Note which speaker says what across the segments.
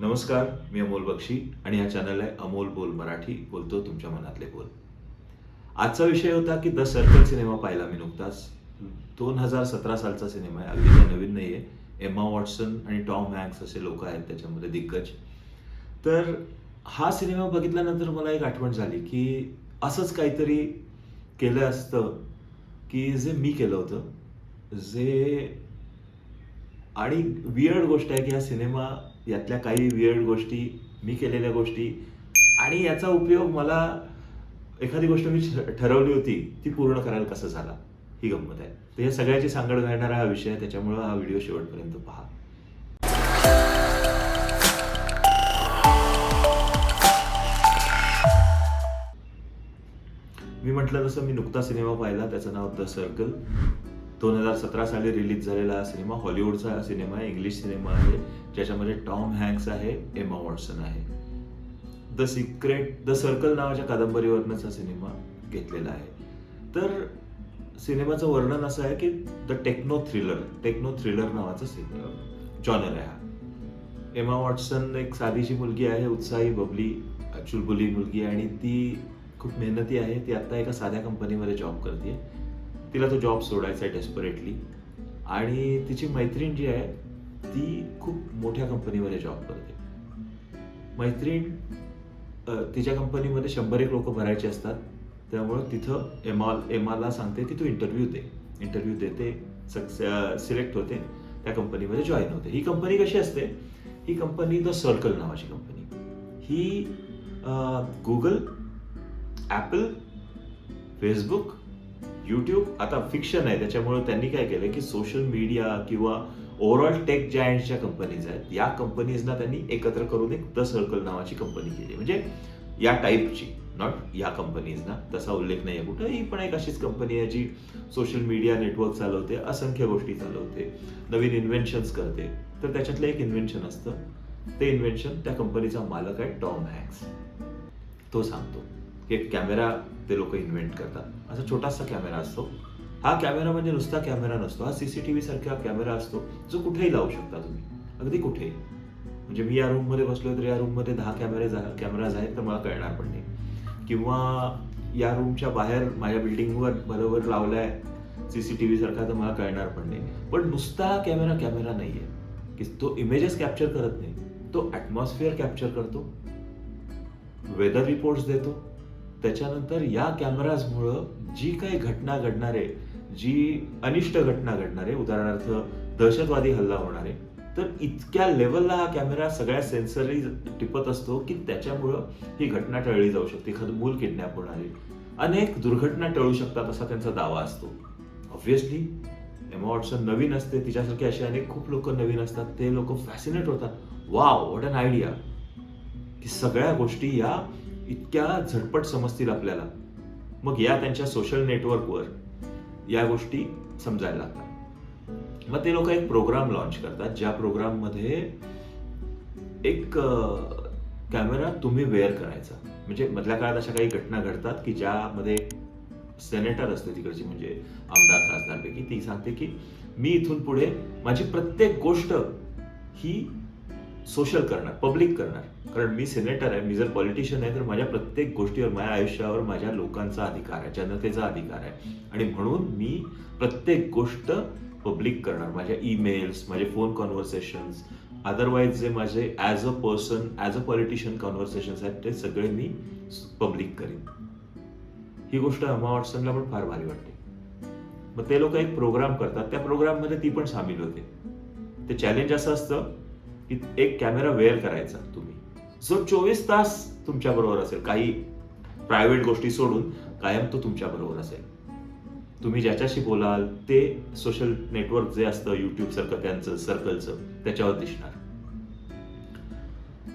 Speaker 1: नमस्कार मी अमोल बक्षी आणि हा चॅनल आहे अमोल बोल मराठी. बोलतो तुमच्या मनातले बोल. आजचा विषय होता की द सर्कल सिनेमा पाहिला मी नुकताच. दोन हजार सतरा सालचा सिनेमा आहे. अगदी काही नवीन नाही आहे एम्मा वॉटसन आणि टॉम हँक्स असे लोक आहेत त्याच्यामध्ये दिग्गज. तर हा सिनेमा बघितल्यानंतर मला एक आठवण झाली की असंच काहीतरी केलं असतं की जे मी केलं होतं जे आणि वियर्ड गोष्ट आहे की हा सिनेमा यातल्या काही वियर्ड गोष्टी मी केलेल्या गोष्टी आणि याचा उपयोग मला एखादी गोष्ट मी ठरवली होती ती पूर्ण करायला कसं झाला? ही गंमत आहे. तर या सगळ्याची सांगड घालणारा हा विषय आहे त्याच्यामुळं हा व्हिडिओ शेवटपर्यंत पहा. मी म्हटलं तसं मी नुकता सिनेमा पाहिला त्याचं नाव द सर्कल. दोन हजार सतरा साली रिलीज झालेला हा सिनेमा हॉलिवूडचा हा सिनेमा आहे इंग्लिश सिनेमा आहे ज्याच्यामध्ये टॉम हँक्स आहे एमा वॉटसन आहे. द सिक्रेट द सर्कल नावाच्या कादंबरीवरनंच हा सिनेमा घेतलेला आहे. तर सिनेमाचं वर्णन असं आहे की the techno thriller techno thriller नावाचा सिनेमा जॉनर आहे हा. एमा वॉटसन एक साधीशी मुलगी आहे उत्साही बबली चुलबुली मुलगी आहे आणि ती खूप मेहनती आहे ती आता एका साध्या कंपनीमध्ये जॉब करते तिला तो जॉब सोडायचा आहे डेस्परेटली आणि तिची मैत्रीण जी आहे ती खूप मोठ्या कंपनीमध्ये जॉब करते. मैत्रीण तिच्या कंपनीमध्ये शंभर एक लोक भरायचे असतात. त्यामुळं तिथं एमा एमाला सांगते की तू इंटरव्ह्यू दे. इंटरव्ह्यू देते सिलेक्ट होते. त्या कंपनीमध्ये जॉईन होते. ही कंपनी कशी असते? ही कंपनी द सर्कल नावाची कंपनी ही गुगल ॲपल फेसबुक यूट्यूब आता फिक्शन आहे त्याच्यामुळे त्यांनी काय केलं की सोशल मीडिया किंवा ओव्हरऑल टेक जायंट्सच्या कंपनीज आहेत या कंपनीजना त्यांनी एकत्र करून एक द सर्कल नावाची कंपनी केली म्हणजे या टाईपची नॉट या कंपनीजना तसा उल्लेख नाही आहे कुठं ही पण एक अशीच कंपनी आहे जी सोशल मीडिया नेटवर्क चालवते असंख्य गोष्टी चालवते नवीन इन्व्हेन्शन्स करते. तर त्याच्यातलं एक इन्व्हेन्शन असतं. ते इन्व्हेन्शन त्या कंपनीचा मालक आहे टॉम हॅक्स. तो सांगतो. एक कॅमेरा ते लोक इन्व्हेंट करतात. असा छोटासा कॅमेरा असतो. हा कॅमेरा म्हणजे नुसता कॅमेरा नसतो. हा सीसीटीव्ही सारखा कॅमेरा असतो जो कुठेही लावू शकता तुम्ही. अगदी कुठेही. म्हणजे मी या रूममध्ये बसलोय तर या रूममध्ये दहा कॅमेरे कॅमेराज आहेत तर मला कळणार पण नाही. किंवा या रूमच्या बाहेर माझ्या बिल्डिंगवर बरोबर लावलाय व्ही सारखा तर मला कळणार पण नाही. पण नुसता कॅमेरा कॅमेरा नाहीये. की तो इमेजेस कॅप्चर करत नाही. तो ॲटमॉस्फिअर कॅप्चर करतो. वेदर रिपोर्ट्स देतो. त्याच्यानंतर या कॅमेराजमुळं जी काही घटना घडणार आहे जी अनिष्ट घटना घडणार आहे उदाहरणार्थ दहशतवादी हल्ला होणार आहे तर इतक्या लेवलला हा कॅमेरा सगळ्या सेन्सरी टिपत असतो की त्याच्यामुळं ही घटना टळली जाऊ शकते. एखादं मूल किडनॅप होणार. आहे अनेक दुर्घटना टळू शकतात असा त्यांचा दावा असतो. ऑब्व्हियसली एमा वॉटसन नवीन असते. तिच्यासारखे असे अनेक खूप लोक नवीन असतात. ते लोक फॅसिनेट होतात. वाव वॉट अन आयडिया की सगळ्या गोष्टी या इतक्या झटपट समजतील आपल्याला. मग या त्यांच्या सोशल नेटवर्कवर या गोष्टी समजायला लागतात. मग ते लोक एक प्रोग्राम लॉन्च करतात ज्या प्रोग्राममध्ये एक कॅमेरा तुम्ही वेअर करायचा. म्हणजे मधल्या काळात अशा काही घटना घडतात की ज्यामध्ये सेनेटर असते तिकडची म्हणजे आमदार खासदारपैकी ती सांगते की मी इथून पुढे माझी प्रत्येक गोष्ट ही सोशल करणार पब्लिक करणार. कारण मी सिनेटर आहे मी जर पॉलिटिशियन आहे तर माझ्या प्रत्येक गोष्टीवर माझ्या आयुष्यावर माझ्या लोकांचा अधिकार आहे जनतेचा अधिकार आहे. आणि म्हणून मी प्रत्येक गोष्ट पब्लिक करणार. माझ्या ईमेल्स माझे फोन कॉन्व्हर्सेशन्स अदरवाईज जे माझे as a person as a politician conversations आहेत ते सगळे मी पब्लिक करीन. ही गोष्ट अमा वॉटसनला पण फार भारी वाटते. मग ते लोक एक प्रोग्राम करतात. त्या प्रोग्राममध्ये ती पण सामील होते. ते चॅलेंज असं असतं एक कॅमेरा वेअर करायचा तुम्ही. जो चोवीस तास तुमच्या बरोबर असेल काही प्रायव्हेट गोष्टी सोडून कायम तो तुमच्या बरोबर असेल. तुम्ही ज्याच्याशी बोलाल ते सोशल नेटवर्क जे असतं युट्यूब सारखं त्यांचं सर्कलचं त्याच्यावर दिसणार.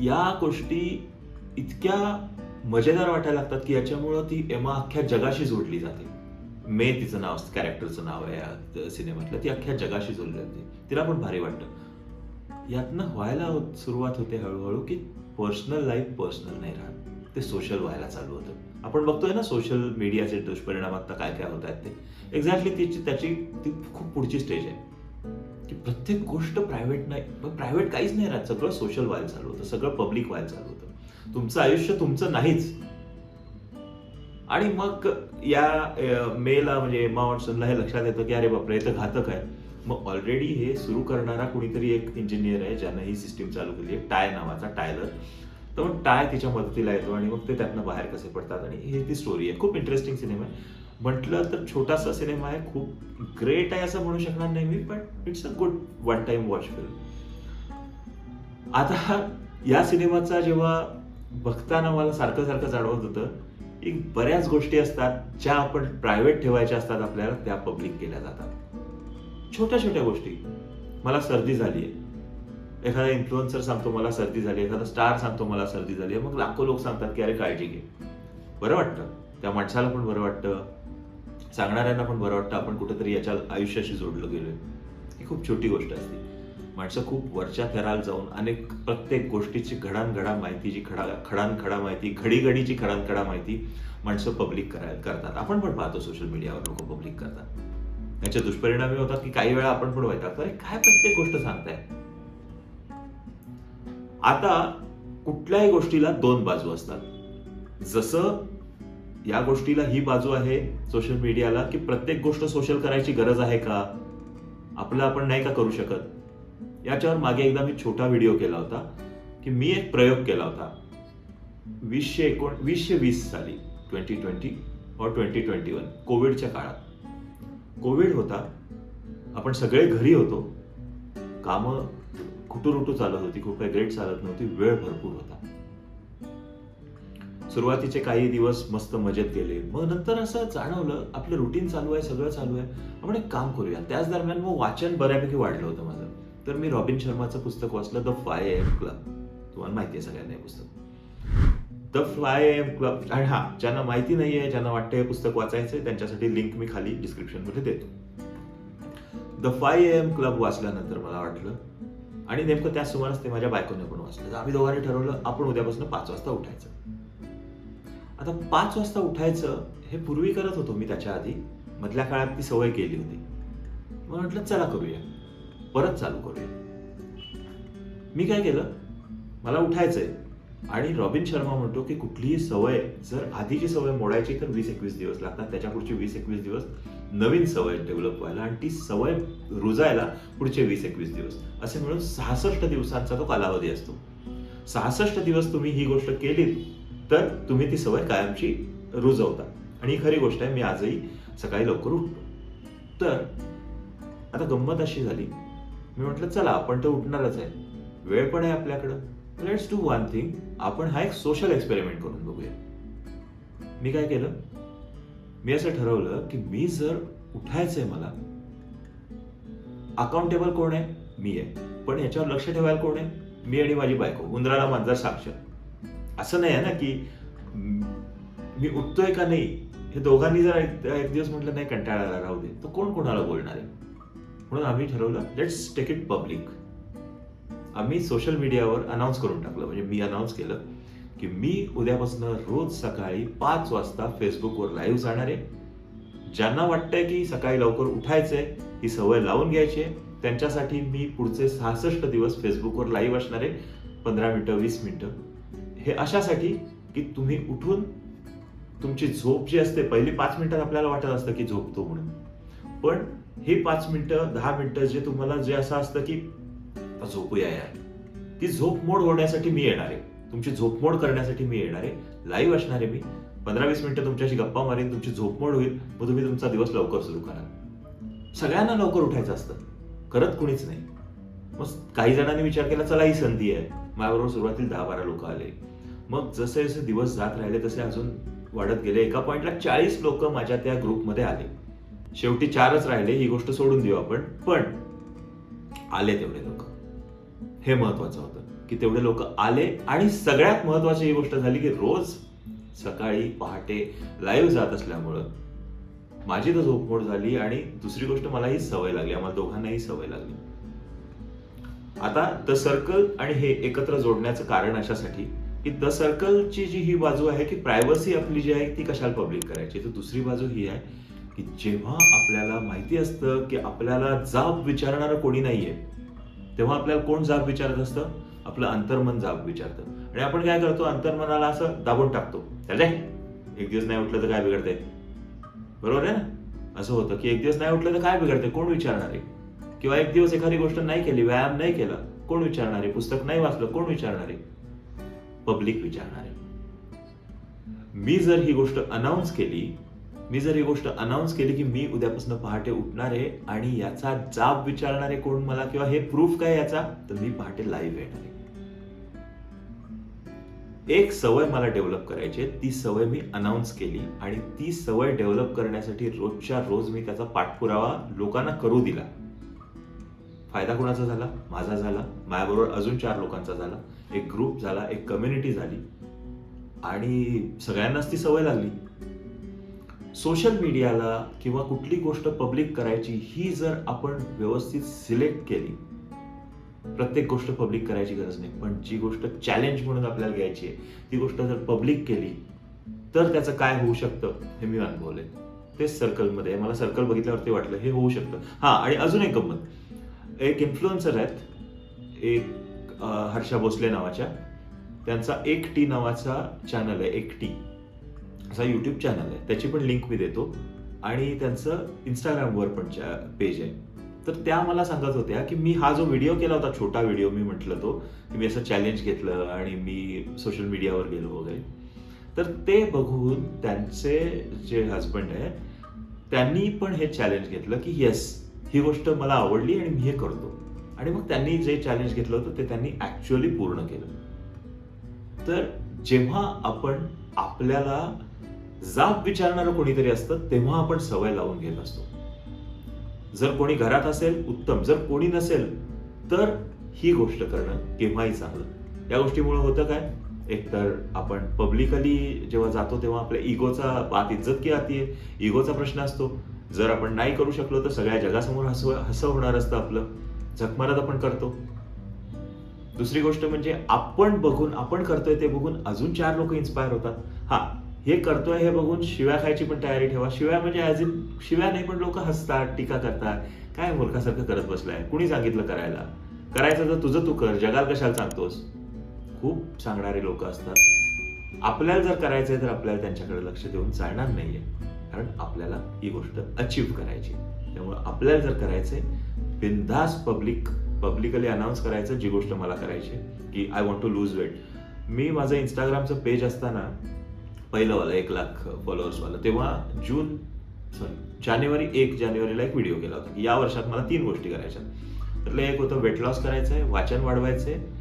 Speaker 1: या गोष्टी इतक्या मजेदार वाटायला लागतात की याच्यामुळं ती एमा अख्ख्या जगाशी जोडली जाते. मे तिचं नाव कॅरेक्टरचं नाव आहे या सिनेमातलं ती अख्ख्या जगाशी जोडली जाते. तिला पण भारी वाटतं. यातनं व्हायला होत- सुरुवात होते हळूहळू की पर्सनल लाईफ पर्सनल नाही राहत. ते सोशल व्हायला चालू होतं. आपण बघतोय ना सोशल मीडियाचे दुष्परिणाम आता काय काय होत आहेत ते. एक्झॅक्टली तिची त्याची ती खूप पुढची स्टेज आहे. की प्रत्येक गोष्ट प्रायव्हेट नाही. प्रायव्हेट काहीच नाही राहत. सगळं सोशल व्हायला चालू होतं. सगळं पब्लिक व्हायला चालू होतं. तुमचं आयुष्य तुमचं नाहीच. आणि मग या मेला म्हणजे एमा वॉटसनला हे लक्षात येतं की अरे बापरे इथं घातक आहे. मग ऑलरेडी हे सुरू करणारा कुणीतरी एक इंजिनियर आहे ज्यानं ही सिस्टीम चालू केली आहे टाय नावाचा टायलर तर मग टाय तिच्या मदतीला येतो आणि मग ते त्यातनं बाहेर कसे पडतात आणि ही ती स्टोरी आहे. खूप इंटरेस्टिंग सिनेमा आहे. म्हटलं तर छोटासा सिनेमा आहे खूप ग्रेट आहे असं म्हणू शकणार नाही मी पण it's a good one time watch film आता या सिनेमाचा जेव्हा बघताना मला सारखं सारखं जाणवत होतं एक बऱ्याच गोष्टी असतात ज्या आपण प्रायव्हेट ठेवायच्या असतात आपल्याला त्या पब्लिक केल्या जातात. छोट्या छोट्या गोष्टी. मला सर्दी झाली आहे. एखादा इन्फ्लुएन्सर सांगतो मला सर्दी झाली एखादा स्टार सांगतो मला सर्दी झाली आहे. मग लाखो लोक सांगतात की अरे काळजी घे. बरं वाटतं. त्या माणसाला पण बरं वाटतं. सांगणाऱ्यांना पण बरं वाटतं. आपण कुठेतरी याच्या आयुष्याशी जोडलं गेलोय. ही खूप छोटी गोष्ट असते. माणसं खूप वरच्या थराला जाऊन अनेक प्रत्येक गोष्टीची घडानघडा माहिती जी खडा खडानखडा माहिती घडीघडीची खडानखडा माहिती माणसं पब्लिक करायला करतात. आपण पण पाहतो सोशल मीडियावर लोक पब्लिक करतात. याचे दुष्परिणामी होतात की काही वेळा आपण पण वैतागतो. अरे काय प्रत्येक गोष्ट सांगताय? आता कुठल्याही गोष्टीला दोन बाजू असतात. जसं या गोष्टीला ही बाजू आहे सोशल मीडियाला की प्रत्येक गोष्ट सोशल करायची गरज आहे का? आपलं आपण नाही का करू शकत? याच्यावर मागे एकदा मी छोटा व्हिडिओ केला होता की मी एक प्रयोग केला होता. वीसशे एकोण वीसशे वीस साली ट्वेंटी ट्वेंटी और ट्वेंटी ट्वेंटी वन कोविडच्या काळात. कोविड होता आपण सगळे घरी होतो. कामं कुटुरुटू चालत होती खूप काही ग्रेट चालत नव्हती वेळ भरपूर होता. सुरुवातीचे काही दिवस मस्त मजेत गेले. मग नंतर असं जाणवलं आपलं रुटीन चालू आहे सगळं चालू आहे आपण एक काम करूया. त्याच दरम्यान मग वाचन बऱ्यापैकी वाढलं होतं माझं. तर मी रॉबिन शर्माचं पुस्तक वाचलं द फाय एम क्लब तुम्हाला माहिती आहे सगळ्यांना हे पुस्तक. द फ्लाय एम क्लब आणि हा ज्यांना माहिती नाही आहे ज्यांना वाटतं हे पुस्तक वाचायचंय त्यांच्यासाठी लिंक मी खाली डिस्क्रिप्शनमध्ये देतो. द फाय एम क्लब वाचल्यानंतर मला वाटलं आणि नेमकं त्या सुमारास ते माझ्या बायकोने पण वाचलं. तर आम्ही दोघांनी ठरवलं आपण उद्यापासून पाच वाजता उठायचं. आता पाच वाजता उठायचं हे पूर्वी करत होतो मी त्याच्या आधी. मधल्या काळात ती सवय केली होती. मग म्हटलं चला करूया. परत चालू करूया. मी काय केलं? मला उठायचंय. आणि रॉबिन शर्मा म्हणतो की कुठलीही सवय जर आधीची सवय मोडायची तर वीस एकवीस दिवस लागतात. त्याच्या पुढचे वीस एकवीस दिवस नवीन सवय डेव्हलप व्हायला आणि ती सवय रुजायला पुढचे वीस एकवीस दिवस. असे मिळून सहासष्ट दिवसांचा तो कालावधी असतो. सहासष्ट दिवस तुम्ही ही गोष्ट केलीत तर तुम्ही ती सवय कायमची रुजवता. आणि ही खरी गोष्ट आहे मी आजही सकाळी लवकर उठतो. तर आता गंमत अशी झाली. मी म्हटलं चला आपण तर उठणारच आहे. वेळ पण आहे आपल्याकडं. लेट्स डू वन थिंग आपण हा एक सोशल एक्सपेरिमेंट करून बघूया. मी काय केलं? मी असं ठरवलं की मी जर उठायचंय मला अकाउंटेबल कोण आहे? मी आहे. पण याच्यावर लक्ष ठेवायला कोण आहे? मी आणि माझी बायको उंदराला मांजर साक्ष असं नाही आहे ना की मी उठतोय का नाही? हे दोघांनी जर एक एक दिवस म्हटलं नाही कंटाळायला राहू दे. तर कोण कोणाला बोलणार आहे? म्हणून आम्ही ठरवलं लेट्स टेक इट पब्लिक आम्ही सोशल मीडियावर अनाऊन्स करून टाकलं. म्हणजे मी अनाऊन्स केलं की मी उद्यापासून रोज सकाळी पाच वाजता फेसबुकवर लाईव्ह जाणार आहे. ज्यांना वाटतंय की सकाळी लवकर उठायचंय ही सवय लावून घ्यायची आहे. त्यांच्यासाठी मी पुढचे सहासष्ट दिवस फेसबुकवर लाईव्ह असणार आहे. पंधरा मिनटं वीस मिनटं. हे अशासाठी की तुम्ही उठून तुमची झोप जी असते पहिली पाच मिनिटात आपल्याला वाटत असतं की झोपतो म्हणून. पण हे पाच मिनिटं दहा मिनिटं जे तुम्हाला जे असं असतं की आता झोपूया यार. ती झोप मोड होण्यासाठी मी येणार आहे. तुमची झोप मोड करण्यासाठी मी येणार आहे. लाईव्ह असणार आहे मी. पंधरा वीस मिनिटं तुमच्याशी गप्पा मारेन तुमची झोप मोड होईल. मग तुम्ही तुमचा दिवस लवकर सुरू करा सगळ्यांना लवकर उठायचं असतं. करत कुणीच नाही. मग काही जणांनी विचार केला चला ही संधी आहे. माझ्याबरोबर सुरुवातीला दहा बारा लोक आले. मग जसे जसे दिवस जात राहिले तसे अजून वाढत गेले. एका पॉइंटला चाळीस लोक माझ्या त्या ग्रुपमध्ये आले. शेवटी चारच राहिले. ही गोष्ट सोडून देऊ आपण. पण आले तेवढे लोक हे महत्वाचं होतं. की तेवढे लोक आले आणि सगळ्यात महत्वाची ही गोष्ट झाली की रोज सकाळी पहाटे लाईव्ह जात असल्यामुळं माझी तर झोपमोड झाली आणि दुसरी गोष्ट मला ही सवय लागली. आम्हाला दोघांनाही सवय लागली. आता द सर्कल आणि हे एकत्र जोडण्याचं कारण अशासाठी की द सर्कलची जी ही बाजू आहे की प्रायव्हसी आपली जी आहे ती कशाला पब्लिक करायची? तर दुसरी बाजू ही आहे की जेव्हा आपल्याला माहिती असतं की आपल्याला जाब विचारणारं कोणी नाहीये तेव्हा आपल्याला कोण जाब विचारत असतं? आपलं अंतर्मन जाब विचारतं. आणि आपण काय करतो? अंतर्मनाला असं दाबून टाकतो. त्याला एक दिवस नाही उठलं तर काय बिघडते बरोबर आहे ना? असं होतं की एक दिवस नाही उठलं तर काय बिघडते कोण विचारणार? आहे किंवा एक दिवस एखादी गोष्ट नाही केली व्यायाम नाही केला कोण विचारणार? आहे पुस्तक नाही वाचलं कोण विचारणार? आहे पब्लिक विचारणार. आहे मी जर ही गोष्ट अनाऊन्स केली मी जर ही गोष्ट अनाऊन्स केली की मी उद्यापासून पहाटे उठणार आहे आणि याचा जाब विचारणारे कोण मला किंवा हे प्रूफ काय याचा तर मी पहाटे लाईव्ह येणार आहे. एक सवय मला डेव्हलप करायची आहे ती सवय मी अनाऊन्स केली आणि ती सवय डेव्हलप करण्यासाठी रोजच्या रोज मी त्याचा पाठपुरावा लोकांना करू दिला. फायदा कोणाचा झाला? माझा झाला. माझ्याबरोबर अजून चार लोकांचा झाला. एक ग्रुप झाला एक कम्युनिटी झाली. आणि सगळ्यांनाच ती सवय लागली. सोशल मीडियाला किंवा कुठली गोष्ट पब्लिक करायची ही जर आपण व्यवस्थित सिलेक्ट केली प्रत्येक गोष्ट पब्लिक करायची गरज नाही. पण जी गोष्ट चॅलेंज म्हणून आपल्याला घ्यायची आहे ती गोष्ट जर पब्लिक केली तर त्याचं काय होऊ शकतं हे मी अनुभवले तेच सर्कलमध्ये आहे. मला सर्कल बघितल्यावरती वाटलं हे होऊ शकतं. हां आणि अजून एक गंमत. एक इन्फ्लुएन्सर आहेत. एक हर्षा भोसले नावाच्या. त्यांचा एक टी नावाचा चॅनल आहे एक टी. असा यूट्यूब चॅनल आहे. त्याची पण लिंक मी देतो. आणि त्यांचं इंस्टाग्रामवर पण पेज आहे. तर त्या मला सांगत होत्या की मी हा जो व्हिडिओ केला होता छोटा व्हिडिओ मी म्हटलं तो की मी असं चॅलेंज घेतलं आणि मी सोशल मीडियावर गेलो वगैरे. तर ते बघून त्यांचे जे हजबंड आहे त्यांनी पण हे चॅलेंज घेतलं की येस ही गोष्ट मला आवडली आणि मी हे करतो. आणि मग त्यांनी जे चॅलेंज घेतलं होतं ते त्यांनी ऍक्च्युअली पूर्ण केलं. तर जेव्हा आपण आपल्याला जाब विचारणारं कोणीतरी असतं तेव्हा आपण सवय लावून घेत असतो. जर कोणी घरात असेल उत्तम. जर कोणी नसेल तर ही गोष्ट करणं केव्हाही चांगलं. या गोष्टीमुळे होतं काय? एकतर आपण पब्लिकली जेव्हा जातो तेव्हा आपल्या इगोचा बात इज्जत की आती इगोचा प्रश्न असतो. जर आपण नाही करू शकलो तर सगळ्या जगासमोर हसव हसं होणार असतं आपलं. झकमारत आपण करतो. दुसरी गोष्ट म्हणजे आपण बघून आपण करतोय ते बघून अजून चार लोक इन्स्पायर होतात. हा हे करतोय हे बघून शिव्या खायची पण तयारी ठेवा. शिव्या म्हणजे ऍज इन शिव्या नाही पण लोक हसतात टीका करतात. काय मूर्खासारखं करत बसलाय? कुणी सांगितलं करायला? करायचं तर तुझं तू कर. जगाला कशाला सांगतोस? खूप सांगणारे लोक असतात. आपल्याला जर करायचंय तर आपल्याला त्यांच्याकडे लक्ष देऊन चालणार नाहीये. कारण आपल्याला ही गोष्ट अचीव्ह करायची त्यामुळे आपल्याला जर करायचंय बिंदास पब्लिक पब्लिकली अनाऊन्स करायचं जी गोष्ट मला करायची आहे, की I want to lose weight मी माझं इंस्टाग्रामचं पेज असताना पहिलंवालं एक लाख फॉलोअर्सवालं तेव्हा जून सॉरी जानेवारी एक जानेवारीला एक व्हिडिओ केला होता. की या वर्षात मला तीन गोष्टी करायच्या त्यातलं एक होतं वेट लॉस करायचं आहे वाचन वाढवायचं आहे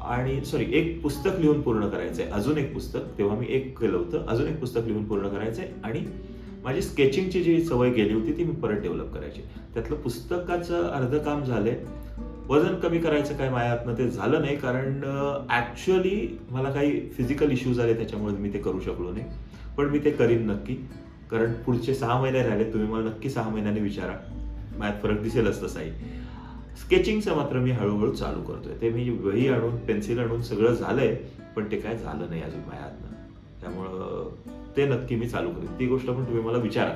Speaker 1: आणि सॉरी एक पुस्तक लिहून पूर्ण करायचं आहे अजून एक पुस्तक तेव्हा मी एक केलं होतं. अजून एक पुस्तक लिहून पूर्ण करायचं आहे आणि माझी स्केचिंगची जी सवय गेली होती ती मी परत डेव्हलप करायची. त्यातलं पुस्तकाचं अर्ध काम झालंय. वजन कमी करायचं काय माझ्या ते झालं नाही कारण ॲक्च्युअली मला काही फिजिकल इश्यूज आले त्याच्यामुळे मी ते करू शकलो नाही. पण मी ते करीन नक्की. कारण पुढचे सहा महिने राहिले तुम्ही मला नक्की सहा महिन्यांनी विचारा. माझ्यात फरक दिसेलच तसाही. स्केचिंगचं मात्र मी हळूहळू चालू करतोय. ते मी वही आणून पेन्सिल आणून सगळं झालंय पण ते काय झालं नाही अजून माझ्या त्यामुळं ते नक्की मी चालू करेन. ती गोष्ट पण तुम्ही मला विचारा.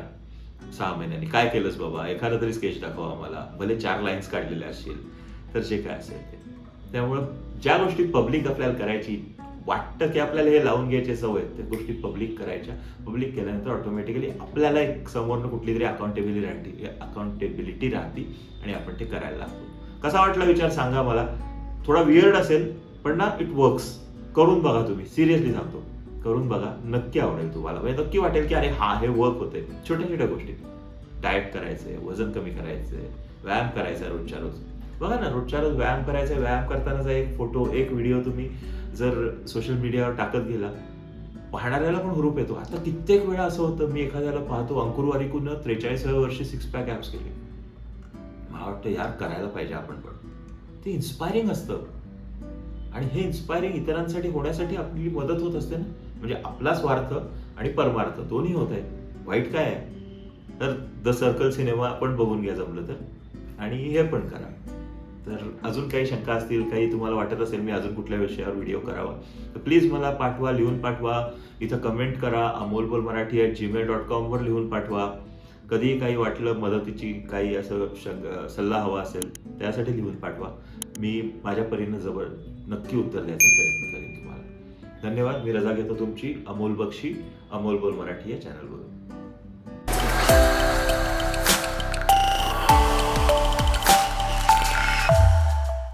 Speaker 1: सहा महिन्यांनी. काय केलंस बाबा? एखादा तरी स्केच दाखवा मला भले चार लाईन्स काढलेल्या असतील. तर जे काय असेल ते. त्यामुळं ज्या गोष्टी पब्लिक आपल्याला करायची वाटतं की आपल्याला हे लावून घ्यायचे सवय त्या गोष्टी पब्लिक करायच्या. पब्लिक केल्यानंतर ऑटोमॅटिकली आपल्याला एक समोरनं कुठली तरी अकाउंटेबिलिटी राहते अकाउंटेबिलिटी राहते आणि आपण ते करायला लागतो. कसा वाटला विचार सांगा मला. थोडा वियर्ड असेल पण ना इट वर्क्स करून बघा तुम्ही. सिरियसली सांगतो. करून बघा. नक्की आवडेल तुम्हाला. म्हणजे नक्की वाटेल की अरे हा हे वर्क होते छोट्या छोट्या गोष्टी. डाएट करायचंय वजन कमी करायचंय व्यायाम करायचा रोजच्या रोज. बघा ना रोजच्या रोज व्यायाम करायचा व्यायाम करतानाचा एक फोटो एक व्हिडिओ तुम्ही जर सोशल मीडियावर टाकत गेला पाहणाऱ्याला पण हुरूप येतो. आता कित्येक वेळा असं होतं मी एखाद्याला पाहतो अंकुर वारिकून त्रेचाळीसाव्या वर्षी सिक्स पॅक ॲप्स केले. मला वाटतं यार करायला पाहिजे आपण पण. ते इन्स्पायरिंग असतं. आणि हे इन्स्पायरिंग इतरांसाठी होण्यासाठी आपली मदत होत असते ना. म्हणजे आपला स्वार्थ आणि परमार्थ दोन्ही होत आहे वाईट काय आहे? तर द सर्कल सिनेमा आपण बघून घ्या जमलं तर. आणि हे पण करा. तर अजून काही शंका असतील काही तुम्हाला वाटत असेल मी अजून कुठल्या विषयावर व्हिडिओ करावा तर प्लीज मला पाठवा लिहून पाठवा. इथं कमेंट करा. Amol Bol Marathi at Gmail dot कॉमवर लिहून पाठवा. कधीही काही वाटलं मदतीची काही असं शंका सल्ला हवा असेल त्यासाठी लिहून पाठवा. मी माझ्या परीनं जवळ नक्की उत्तर द्यायचा प्रयत्न करेन तुम्हाला. धन्यवाद. मी रजा घेतो तुमची. अमोल बक्षी अमोल बोल मराठी या चॅनलवरून